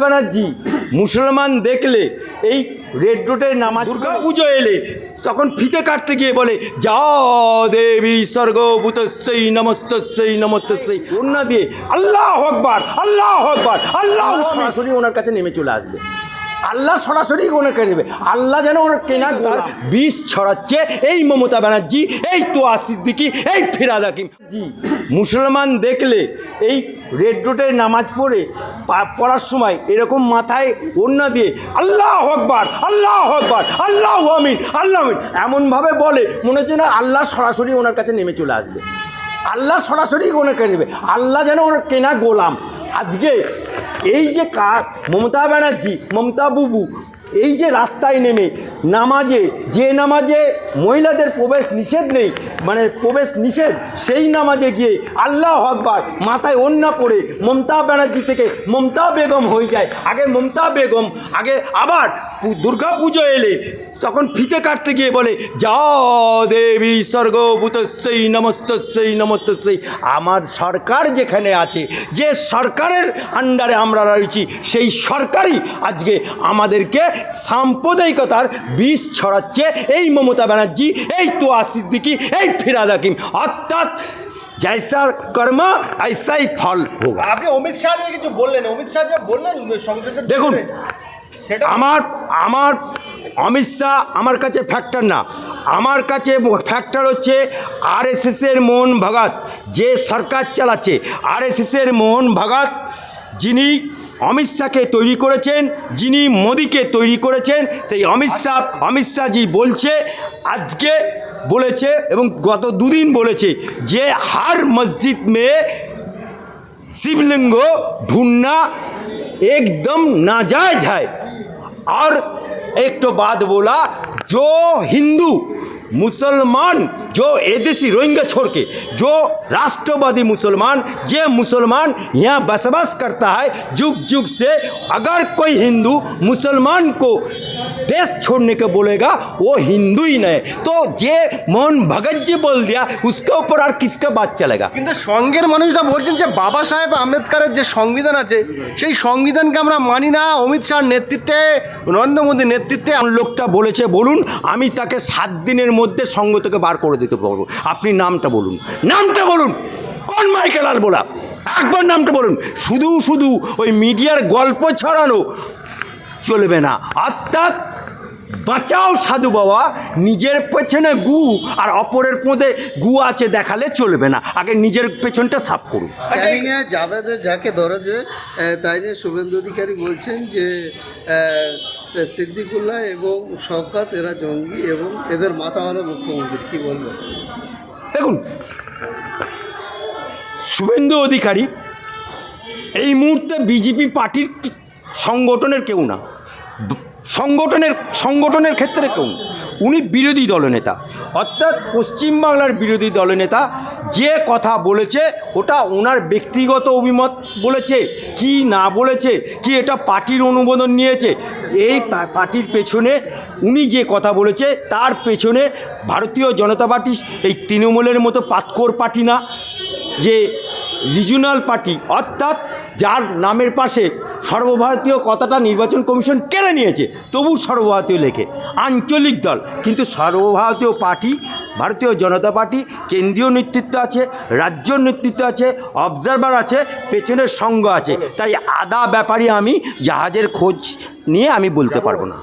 ব্যানার্জি মুসলমান দেখলে এই রেড রোডের নামাজ দুর্গা পুজো এলে তখন ফিতে কাটতে গিয়ে বলে যা দেবী স্বর্গভূতস্যই নমস্তস্যই নমস্তস্যই ওনা দিয়ে আল্লাহ হকবার আল্লাহ হকবার আল্লাহ সরাসরি ওনার কাছে নেমে চলে আসবে। আল্লাহ সরাসরি ওনাকে নেবে। আল্লাহ যেন ওনার কেনা তার বিষ ছড়াচ্ছে। এই মমতা ব্যানার্জি এই তোয়া সিদ্দিকি এই ফিরাদ হাকিম। জি। মুসলমান দেখলে এই রেড রোডের নামাজ পড়ে পড়ার সময় এরকম মাথায় ওড়না দিয়ে আল্লাহ হকবার আল্লাহ হকবার আল্লাহ আমিন আল্লাহ আমিন। এমনভাবে বলে মনে হচ্ছে না আল্লাহ সরাসরি ওনার কাছে নেমে চলে আসবে। আল্লাহ সরাসরি ওনাকে নেবে। আল্লাহ যেন ওনার কেনা গোলাম। আজকে এই যে কার? মমতা ব্যানার্জি মমতা বুবু এই যে রাস্তায় নেমে নামাজে যে নামাজে মহিলাদের প্রবেশ নিষেধ নেই মানে প্রবেশ নিষেধ, সেই নামাজে গিয়ে আল্লাহ আকবার মাথায় অন্যা পড়ে মমতা ব্যানার্জি থেকে মমতা বেগম হয়ে যায়। আগে মমতা বেগম, আগে আবার দুর্গা পুজো এলে, তখন ফিতে কাটতে গিয়ে বলে যা দেবী স্বর্গভূতস্যই নমস্তস্যই নমস্তস্যই আমার সরকার যেখানে আছে, যে সরকারের আন্ডারে আমরা রয়েছি, সেই সরকারই আজকে আমাদেরকে সাম্প্রদায়িকতার বিষ ছড়াচ্ছে। এই মমতা ব্যানার্জি এই তোয়া সিদ্দিকি এই ফিরাদ হাকিম। অর্থাৎ জৈসার কর্ম ऐसाই ফল হোক। আপনি অমিত শাহ কিছু বললেন অমিত শাহ যে বললেন সংসদের দেখুন, সেটা আমার আমার অমিত শাহ আমার কাছে ফ্যাক্টর না। আমার কাছে ফ্যাক্টর হচ্ছে আর আরএসএসের মোহন ভগত। যে সরকার চালাচ্ছে আর আরএসএসের মোহন ভগত যিনি অমিত শাহকে তৈরি করেছেন যিনি মোদিকে তৈরি করেছেন সেই অমিত শাহ অমিত শাহজি বলছে আজকে বলেছে এবং গত দুদিন বলেছে যে হার মসজিদ মেয়ে शिवलिंग ढूंढना एकदम नाजायज है और एक तो बात बोला जो हिंदू मुसलमान जो एदेशी रोहिंग्या छोड़ के जो राष्ट्रवादी मुसलमान, जे मुसलमान यहाँ बसवास करता है जुग जुग से अगर कोई हिंदू मुसलमान को देश छोड़ने को बोलेगा वो हिंदू ही नहीं तो जे मोहन भगत जी बोल दिया उसके ऊपर और किसका बात चलेगा কিন্তু সঙ্গের মানুষরা বলছেন যে বাবা সাহেব আম্বেদকারের যে সংবিধান আছে সেই সংবিধানকে আমরা মানি না অমিত শাহর নেতৃত্বে নরেন্দ্র মোদীর নেতৃত্বে কোন লোকটা বলেছে বলুন আমি তাকে সাত দিনের মধ্যে সঙ্গ থেকে বার করে দিতে পারবো আপনি নামটা বলুন নামটা বলুন কোন মাইকেলাল বলা একবার নামটা বলুন শুধু শুধু ওই মিডিয়ার গল্প ছড়ানো চলবে না অর্থাৎ বাঁচাও সাধু বাবা নিজের পেছনে গু আর অপরের মধ্যে গু আছে দেখালে চলবে না। আগে নিজের পেছনটা সাফ করুন। ক্যানিংয়ে জাভেদের যাকে ধরেছে তাই নিয়ে শুভেন্দু অধিকারী বলছেন যে সিদ্দিকুল্লাহ এবং শওকত এরা জঙ্গি এবং এদের মাথা হলো মুখ্যমন্ত্রী কি বলবেন দেখুন শুভেন্দু অধিকারী এই মুহূর্তে বিজেপি পার্টির সংগঠনের কেউ না। সংগঠনের সংগঠনের ক্ষেত্রে কেউ উনি বিরোধী দলনেতা। অর্থাৎ পশ্চিমবাংলার বিরোধী দলনেতা যে কথা বলেছে, ওটা ওনার ব্যক্তিগত অভিমত বলেছে, কি না বলেছে, কি এটা পার্টির অনুমোদন নিয়েছে, এই পার্টির পেছনে উনি যে কথা বলেছে, তার পেছনে ভারতীয় জনতা পার্টি, এই তৃণমূলের মতো পাতকর পার্টি না, যে রিজিওনাল পার্টি, অর্থাৎ যার নামের পাশে সর্বভারতীয় কথাটা নির্বাচন কমিশন কেড়ে নিয়েছে, তবু সর্বভারতীয় লেখে। আঞ্চলিক দল, কিন্তু সর্বভারতীয় পার্টি, ভারতীয় জনতা পার্টি, কেন্দ্রীয় নেতৃত্ব আছে, রাজ্য নেতৃত্ব আছে অবজারভার আছে, পেছনের সঙ্গ আছে। তাই আদা ব্যাপারে আমি জাহাজের খোঁজ নিয়ে আমি বলতে পারব না।